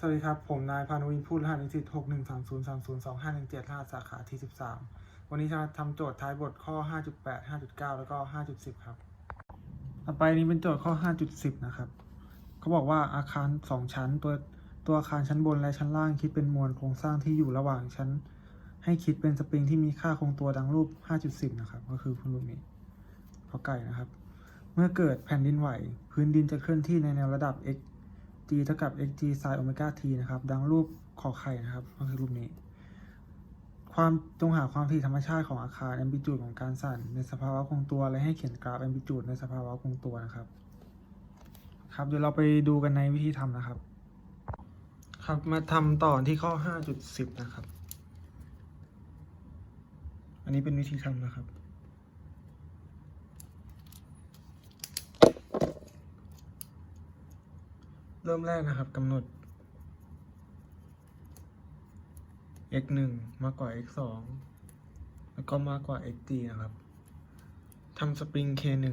สวัสดีครับ ผมนายพานุวินพูดรหัสนิสิตหกหนึ่งสามศูนย์สามศูนย์สองห้าหนึ่งเจ็ดรหัสสาขาที่สิบสามวันนี้จะทำโจทย์ท้ายบทข้อห้าจุดแปดห้าจุดเก้าแล้วก็ห้าจุดสิบครับ ต่อไปนี้เป็นโจทย์ข้อห้าจุดสิบนะครับ เขาบอกว่าอาคารสองชั้นตัวตัวอาคารชั้นบนและชั้นล่างคิดเป็นมวลโครงสร้างที่อยู่ระหว่างชั้น ให้คิดเป็นสปริงที่มีค่าคงตัวดังรูป5.10นะครับ ก็คือคุณรูปนี้ขอไก่นะครับ เมื่อเกิดแผ่นดินไหว พื้นดินจะเคลื่อนที่ในแนวระดับ x g เท่ากับ x g sin โอเมก้า t นะครับ ดังรูปขอไข่นะครับ ก็คือรูปนี้ ความจงหาความถี่ธรรมชาติของอาคารแอม i ิจูดของการสั่นในสภาวะคงตัว และให้เขียนกราฟแอม i ิจูดในสภาวะคงตัวนะครับ ครับ เดี๋ยวเราไปดูกันในวิธีทำนะครับ ครับมาทำต่อที่ข้อ 5.10 นะครับ อันนี้เป็นวิธีทำนะครับ เริ่มแรกนะครับกำหนด x 1มากกว่า x 2แล้วก็มากกว่า x d นะครับทำสปริง k 1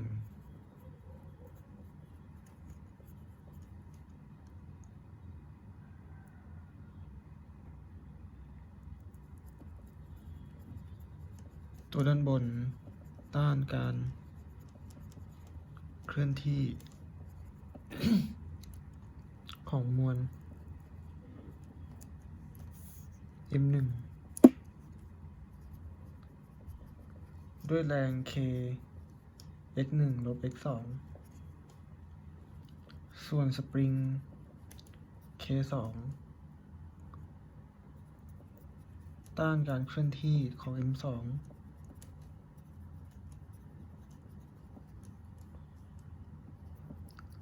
ตัวด้านบน ต้านการเคลื่อนที่ ของมวล m 1 ด้วยแรง k x 1 ลบ x 2 ส่วนสปริง k 2 ต้านการเคลื่อนที่ของ m 2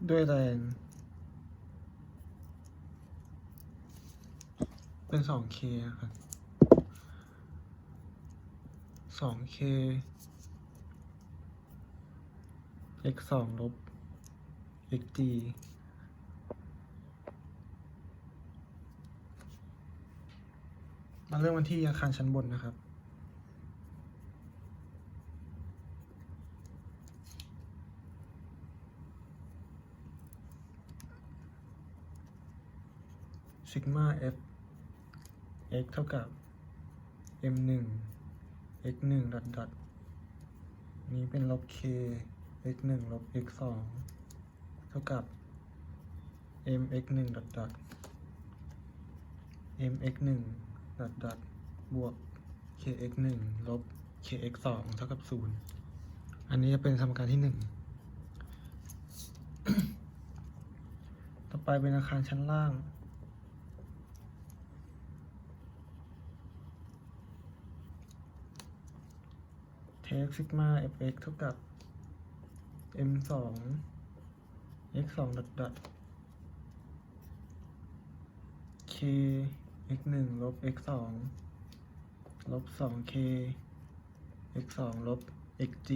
ด้วยแรง เป็น 2k ครับ 2k x 2ลบ xd มาเริ่มกันที่อาคารชั้นบนนะครับซิกมา f x เท่ากับ m 1 x 1ดอทดอทนี้เป็นลบ k x 1ลบ x 2เท่ากับ m x 1ดอทดอท m x 1ดอทดอทบวก k x 1ลบ k x 2เท่ากับ 0 อันนี้จะเป็นสมการที่ 1 ต่อไปเป็นอาคารชั้นล่าง เทคซิกมา fx เท่ากับ m 2 x 2ดอทดอท k x 1ลบ x 2ลบ 2k x 2ลบ xg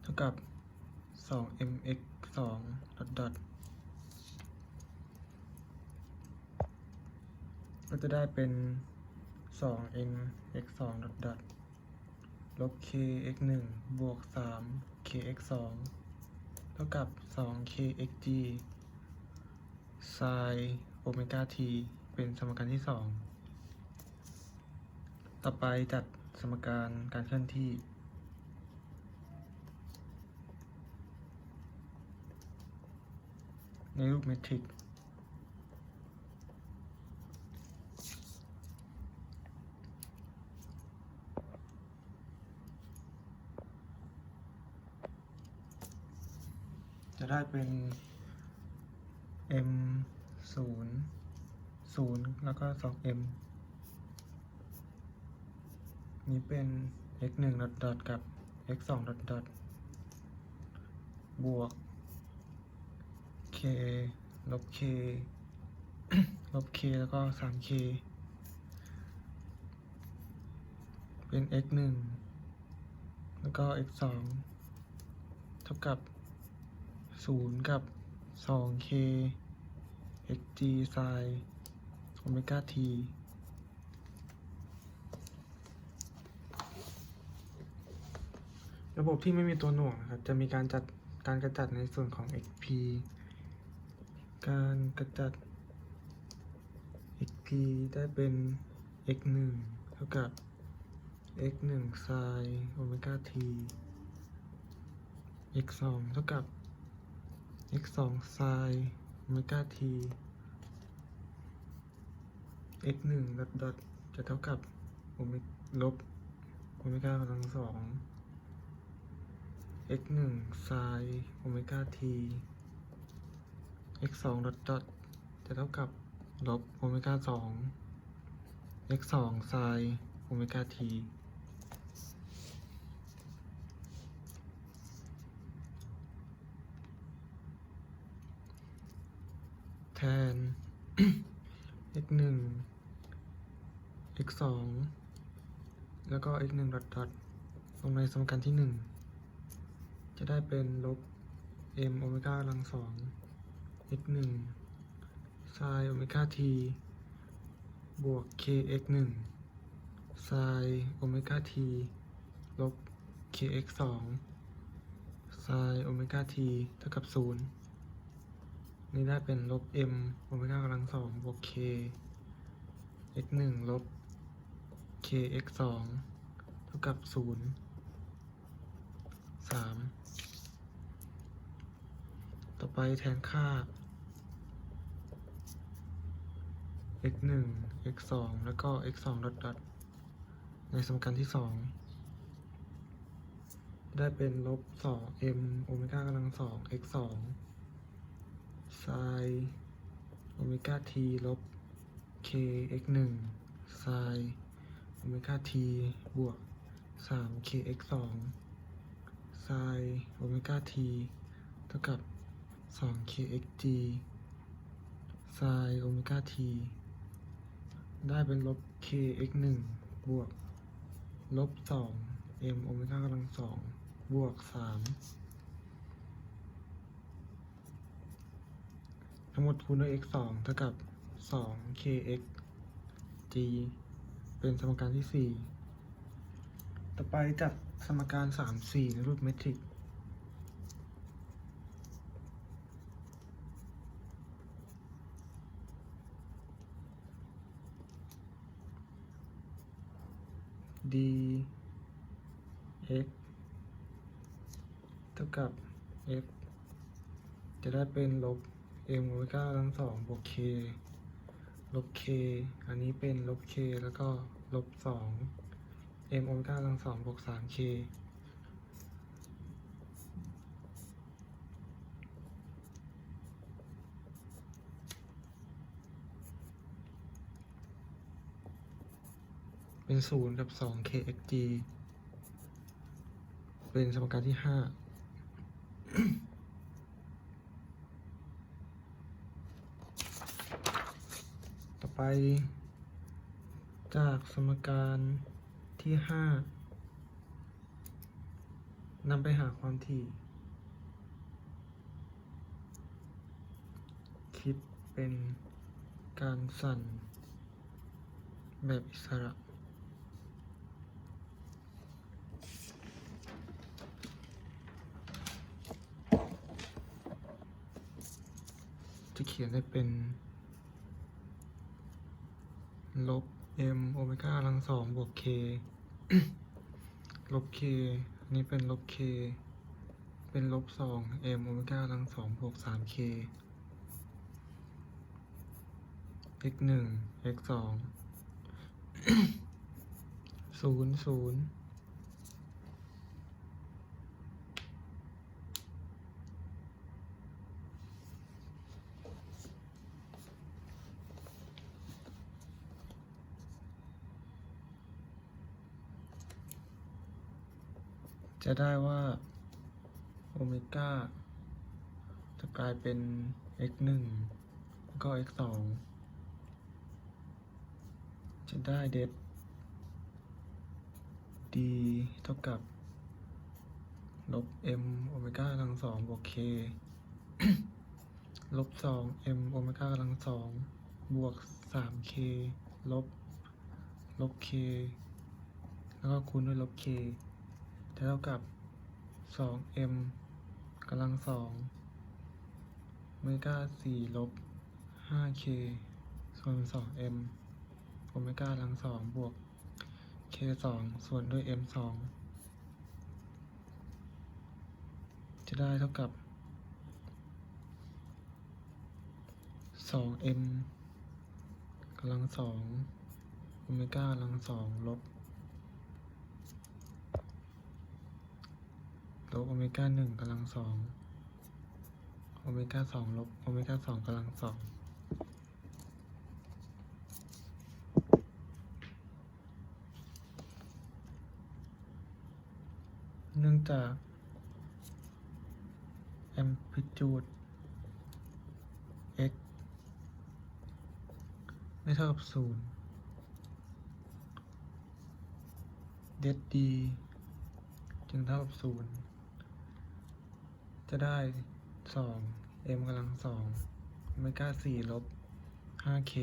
เท่ากับ2 mx 2ดอทดอทก็จะได้เป็น 2 n x 2ดอทดอทลบ k x 1บวก3 k x 2เท่ากับ2 k x g sin โอเมก้า t เป็นสมการที่ 2 ต่อไปจัดสมการการเคลื่อนที่ในรูปเมทริกจะ ได้เป็น m ศูนย์ศูนย์แล้วก็สอง m นี้เป็น x หนึ่งดอทดอทกับ x สองดอทดอทบวก k ลบ k ลบ k แล้วก็สาม k เป็น x หนึ่งแล้วก็ x สองเท่ากับ ศูนย์กับสอง k xg sin โอเมก้า t ระบบที่ไม่มีตัวหน่วงนะครับ จะมีการจัดการกระจัดในส่วนของ xp ก็การกระจัด xp ได้เป็น x 1เท่ากับ x 1 sin โอเมก้า t x 2เท่ากับ x 2 sin โอเมก้า t x 1ดอทดอทจะเท่ากับโอเมลบโอเมก้ากำลังสอง x 1 sin โอเมก้า t x 2ดอทดอทจะเท่ากับลบโอเมก้าสอง x 2 sin โอเมก้า t แทน x 1 x 2แล้วก็ x 1ดอทดอทลงในสมการที่ 1 จะได้เป็นลบ m โอเมก้ากำลังสอง x 1 sin โอเมก้า t บวก kx 1 sin โอเมก้า t ลบ kx 2 sin โอเมก้า t เท่ากับ 0 นี่ได้เป็นลบ m โอเมก้ากำลังสองบวก k x 1ลบ k x 2เท่ากับ0 3ต่อไปแทนค่า x 1 x 2แล้วก็ x 2ดอทดอทในสมการที่2ได้เป็นลบ2 m โอเมก้ากำลังสอง x 2 sin โอเมก้า t ลบ k x 1 sin โอเมก้า t บวก 3 k x 2 sin โอเมก้า t เท่ากับ 2 k x g sin โอเมก้า t ได้เป็นลบ k x 1บวก ลบ 2 m โอเมก้ากำลังสองบวก 3 ทั้งหมดคูณด้วย x 2เท่ากับ 2 kx g เป็นสมการที่ 4 ต่อไปจัดสมการ 3 4 ในรูปเมทริก d x เท่ากับ x จะได้เป็นลบ m โอเมก้าทั้งสองบวก k ลบ k อันนี้เป็นลบ k แล้วก็ลบสอง m โอเมก้าทั้งสองบวกสาม k เป็นศูนย์กับสอง kxg เป็นสมการที่ห้า ต่อ ไป จากสมการที่ห้านำไปหาความถี่ คิดเป็นการสั่นแบบอิสระจะเขียนได้เป็น ลบ m โอเมก้ากำลังสองบวก k ลบ k อันนี้เป็นลบ k เป็นลบสอง m โอเมก้ากำลังสองบวกสาม k x หนึ่ง x สองศูนย์ศูนย์ จะได้ว่าโอเมก้าจะกลายเป็น x หนึ่งแล้วก็ x สองจะได้เดฟ d เท่ากับ ลบ m โอเมก้ากำลังสองบวก k ลบสอง m โอเมก้ากำลังสองบวกสาม k ลบ ลบ k แล้วก็คูณด้วยลบ k จะเท่ากับสอง m กำลังสองโอเมกาสี่ลบห้าเคส่วนสองเอ็มโอเมก้ากำลังสองบวกเคสองส่วนด้วยเอ็มสองจะได้เท่ากับสองเอ็มกำลังสองโอเมก้ากำลังสองลบ บโอเมก้าหนึ่งกำลังสองโอเมก้าสองลบโอเมก้าสองกำลังสองเนื่องจาก amplitude x ไม่เท่ากับศูนย์ det d จึงเท่ากับศูนย์ จะได้สอง m กำลังสองโอเมก้าสี่ลบห้า k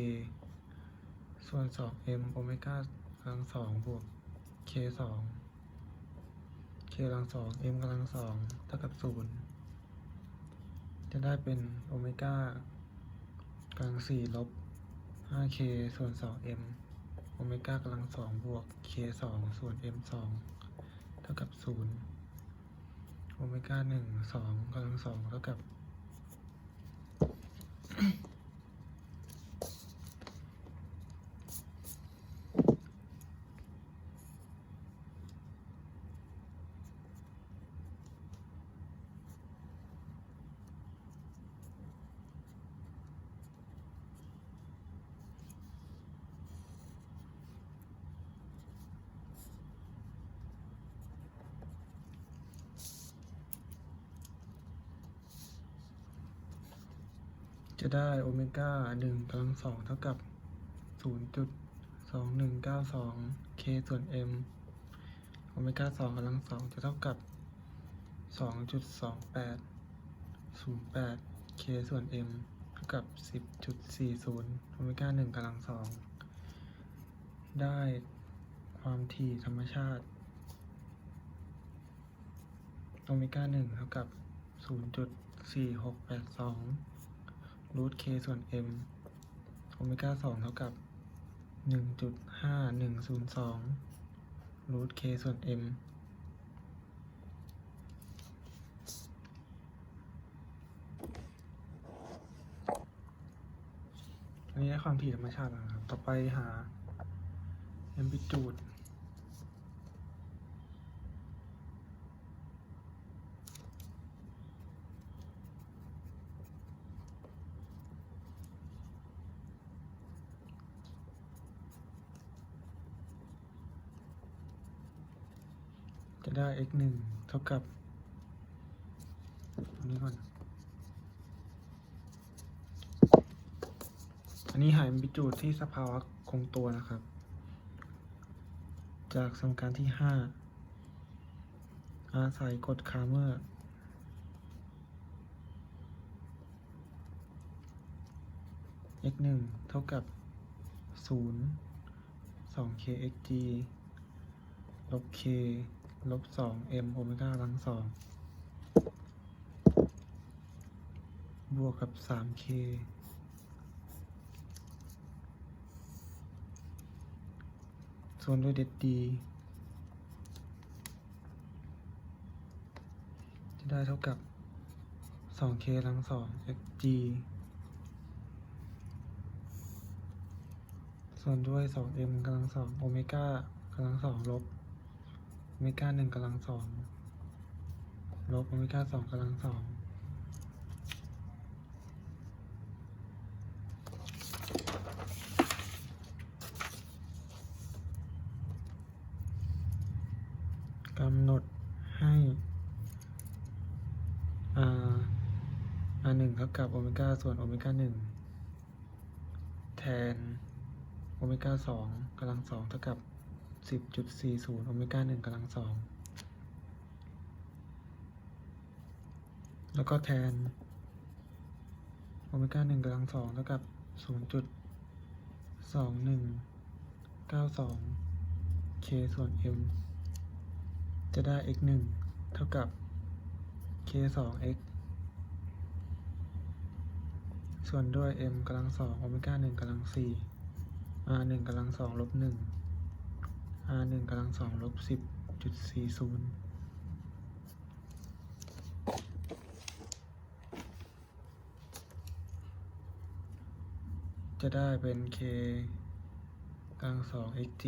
ส่วนสอง m โอเมก้ากำลังสองบวก k สอง k กำลังสอง m กำลังสองเท่ากับศูนย์จะได้เป็นโอเมก้ากำลังสี่ลบห้า k ส่วนสอง m โอเมก้ากำลังสองบวก k สองส่วน m สองเท่ากับศูนย์ โอเมก้าหนึ่งสองกำลังสองเท่ากับ ได้โอเมก้า1กำลังสองเท่ากับ 0.2192 k ส่วน m โอเมก้า2กำลังสองจะเท่ากับ 2.2808 k ส่วน m เท่ากับ 10.40 โอเมก้า1กำลังสองได้ความถี่ธรรมชาติ โอเมก้า1เท่ากับ 0.4682 รูท k ส่วน m โอเมก้าสองเท่ากับหนึ่งจุดห้าหนึ่งศูนย์สองรูท k ส่วน m อันนี้ได้ความถี่ธรรมชาติแล้วนะครับ ต่อไปหา amplitude จะได้ x หนึ่งเท่ากับอันนี้ก่อน อันนี้หา amplitude ที่สภาวะคงตัวนะครับ จากสมการที่ห้าอาศัยกฎคาร์เมอร์ x หนึ่งเท่ากับศูนย์สอง k x g ลบ k ลบสอง m โอเมก้ากำลังสองบวกกับสาม k ส่วนด้วยเด็ดดีจะได้เท่ากับสอง k กำลังสอง x g ส่วนด้วยสอง m กำลังสองโอเมก้ากำลังสองลบ โอเมก้าหนึ่งกำลังสองลบโอเมก้าสองกำลังสองกำหนดให้ r r หนึ่งเท่ากับโอเมก้าส่วนโอเมก้าหนึ่งแทนโอเมก้าสองกำลังสองเท่ากับ สิบจุดสี่ศูนย์โอเมก้าหนึ่งกำลังสองแล้วก็แทนโอเมก้าหนึ่งกำลังสองเท่ากับศูนย์จุดสองหนึ่งเก้าสองเคส่วน m จะได้ x หนึ่งเท่ากับ k สอง x ส่วนด้วย m กำลังสองโอเมก้าหนึ่งกำลังสี่ r หนึ่งกำลังสองลบหนึ่ง r หนึ่งกำลังสองลบสิบจุดสี่ศูนย์จะได้เป็น k กำลังสอง xg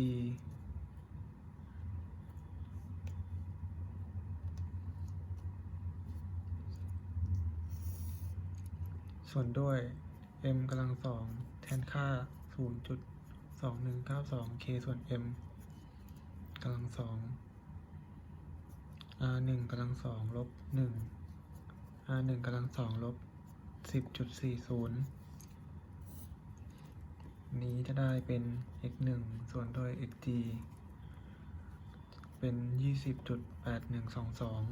ส่วนด้วย m กำลังสองแทนค่า 0.2192 k ส่วน m กำลังสอง r หนึ่งกำลังสองลบหนึ่ง r หนึ่งกำลังสองลบสิบจุดสี่ศูนย์นี้จะได้เป็น x หนึ่งส่วนด้วย xg เป็นยี่สิบจุดแปดหนึ่งสองสอง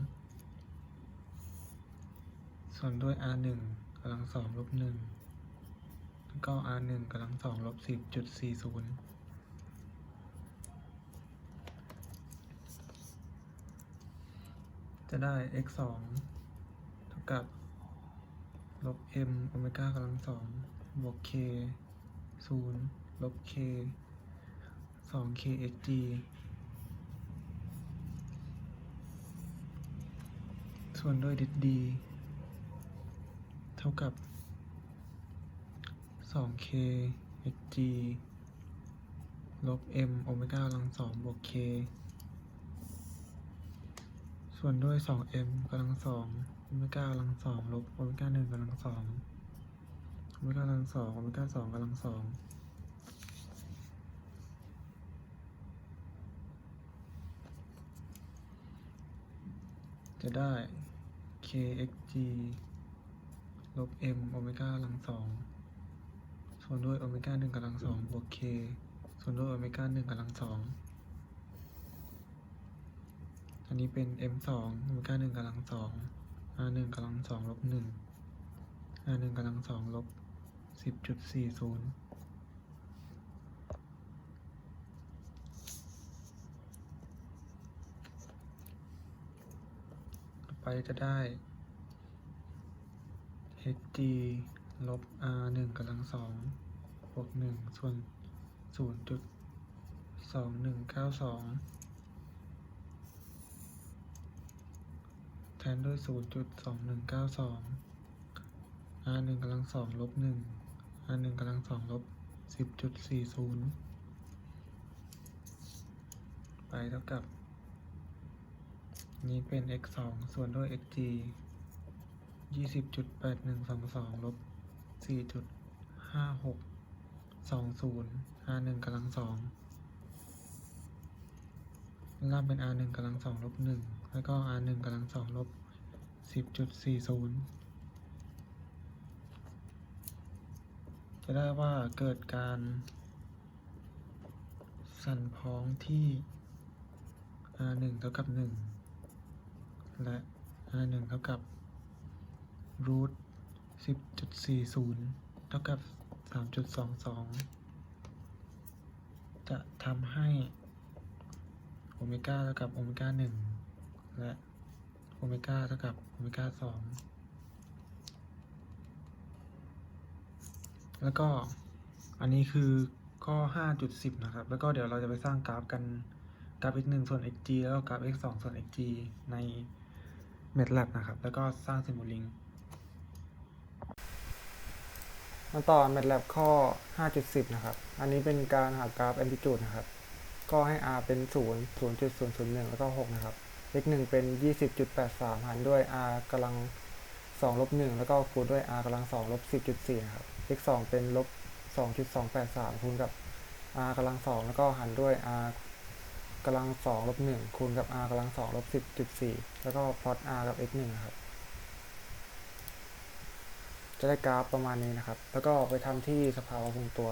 ส่วนด้วย r หนึ่งกำลังสองลบหนึ่งก็ r หนึ่งกำลังสองลบสิบจุดสี่ศูนย์ จะได้ x สองเท่ากับลบ m โอเมก้ากำลังสองบวก k ศูนย์ลบ k สอง k x g ส่วนด้วยดิด d เท่ากับสอง k x g ลบ m โอเมก้ากำลังสองบวก k ส่วนด้วย 2m กำลังสองโอเมก้ากำลังสองลบโอเมก้าหนึ่งกำลังสองโอเมก้ากำลังสองโอเมก้าสองกำลังสองจะได้ kxg ลบ m โอเมก้ากำลังสองส่วนด้วยโอเมก้าหนึ่งกำลังสองบวก k ส่วนด้วยโอเมก้าหนึ่งกำลังสอง อันนี้เป็น m สองโอเมก้าหนึ่งกำลังสอง r หนึ่งกำลังสองลบหนึ่ง r หนึ่งกำลังสองลบสิบจุดสี่ศูนย์ไปจะได้ hg ลบ r หนึ่งกำลังสองบวกหนึ่งส่วนศูนย์จุดสองหนึ่งเก้าสอง แท นด้วย 0.2192 r 1กำลังสองลบ1 r 1กำลังสองลบ 10.40 ไปเท่ากับ นี้เป็น x 2ส่วนด้วย xg 20.8122ลบ4.5620 r 1กำลังสองล่างเป็น r 1กำลังสองลบ1แล้วก็ r 1กำลังสองลบ 10.40จะได้ว่าเกิดการสั่นพ้องที่ r 1เท่ากับ1และ r 1เท่ากับ root 10.40เท่ากับ3.22จะทำให้โอเมก้าเท่ากับโอเมก้าหนึ่งและ เมก้าเท่ากับโอเมก้าสองแล้วก็อันนี้คือข้อ 5.10 นะครับ แล้วก็เดี๋ยวเราจะไปสร้างกราฟกันกราฟ x 1ส่วน xg แล้วก็กราฟ x 2ส่วน xg ใน MATLAB นะครับ แล้วก็สร้าง Simulink มาต่อ MATLAB ข้อ 5.10 นะครับ อันนี้เป็นการหากราฟ amplitude นะครับ ก็ให้ r เป็น 0 0.001 แล้วก็ 6 นะครับ x 1เป็น 20.83 หารด้วย r กำลัง2ลบ1แล้วก็คูณด้วย r กำลัง2ลบ10.4ครับ x 2เป็นลบ 2.283 คูณกับ r กำลัง2แล้วก็หารด้วย r กำลัง2ลบ1คูณกับ r กำลัง2ลบ10.4 แล้วก็พลอต r กับ x 1นะครับ จะได้กราฟประมาณนี้นะครับ แล้วก็ไปทำที่สภาวะคงตัว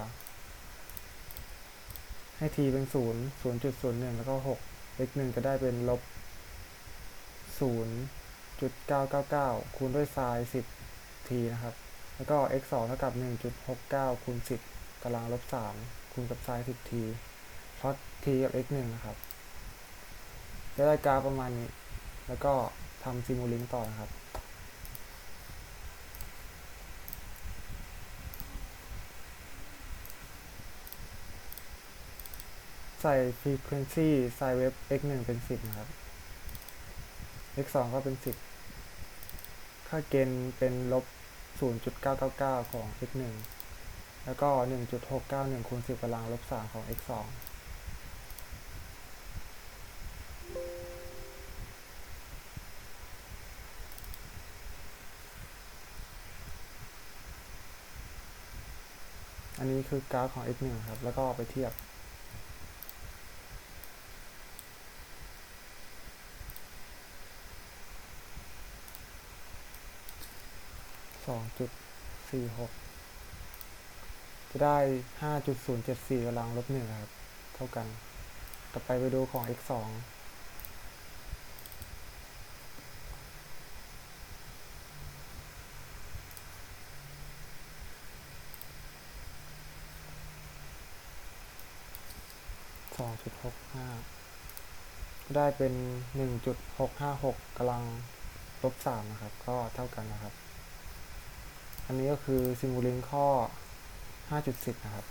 ให้ t เป็น 0 0.01 แล้วก็ 6 x 1จะได้เป็นลบ ศูนย์จุดเก้าเก้าเก้าคูณด้วยไซน์สิบทีนะครับ แล้วก็ x 2เท่ากับ 1.69คูณ10ตารางลบ3คูณกับไซน์10 t พลอต t กับ x 1นะครับจะได้กราฟประมาณนี้ แล้วก็ทำซิมูลิงต่อนะครับใส่ frequency ใส่เว็บ x 1เป็น 10 นะครับ x 2ก็เป็น10ค่าเกณฑ์เป็นลบ 0.999 ของ x 1แล้วก็ 1.691คูณ10กำลังลบ3ของ x 2อันนี้คือกราฟของ x 1ครับ แล้วก็ไปเทียบ สองจุดสี่หกจะได้ห้าจุดศูนย์เจ็ดสี่กำลังลบหนึ่งครับ เท่ากัน ต่อไปไปดูของ x สองสองจุดหกห้าได้เป็นหนึ่งจุดหกห้าหกกำลังลบสามนะครับ ก็เท่ากันนะครับ อันนี้ก็คือซิมูลิงข้อ 5.10 นะครับ